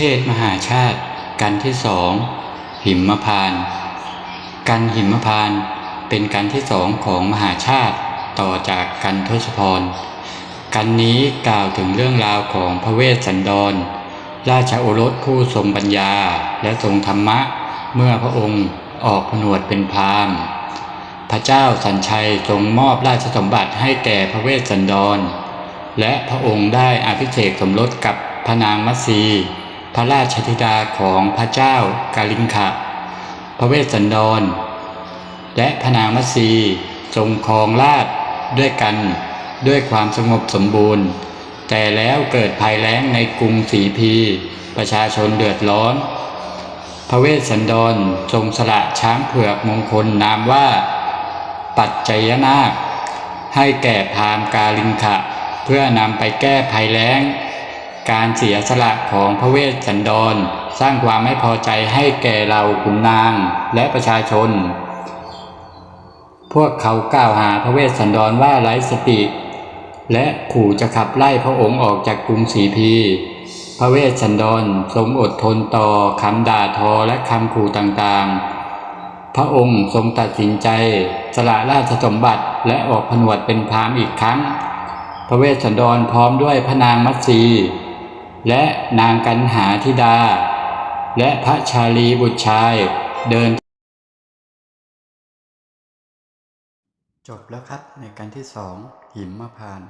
เทศมหาชาติ กันที่สองหิมพาน กันหิมพาน เป็นกันที่สองของมหาชาติต่อจากกันทศพร กันนี้กล่าวถึงเรื่องราวของพระเวสสันดร ราชโอรสผู้ทรงปัญญาและทรงธรรมะ เมื่อพระองค์ออกผนวดเป็นพราหมณ์พระเจ้าสัญชัยทรงมอบราชสมบัติให้แก่พระเวสสันดร และพระองค์ได้อภิเษกสมรสกับพระนางมัตสี ระราชธิดาของพระเจ้ากาลิงคะพระเวสสันดร และพระนางมัสีทรงครองราชด้วยกันด้วยความสงบสมบูรณ์ แต่แล้วเกิดภัยแล้งในกรุงสีพี ประชาชนเดือดร้อน พระเวสสันดรทรงสละช้างเผือกมงคลนามว่า ปัจจยนาคให้แก่พราหมณ์กาลิงคะเพื่อนำไปแก้ภัยแล้ง การเสียสละของพระเวสสันดร สร้างความไม่พอใจให้แก่เราขุนนางและประชาชน พวกเขากล่าวหาพระเวสสันดรว่าไร้สติ และขู่จะขับไล่พระองค์ออกจากกรุงศรีพี พระเวสสันดรทรงอดทนต่อคำด่าทอและคำขู่ต่างๆ พระองค์ทรงตัดสินใจสละราชสมบัติและออกผนวดเป็นพราหมณ์อีกครั้งพระเวสสันดรพร้อมด้วยพระนางมัตสี และนางกันหาธิดา และพระชาลีบุตรชายเดิน จบแล้วครับในการที่สองหิมพาน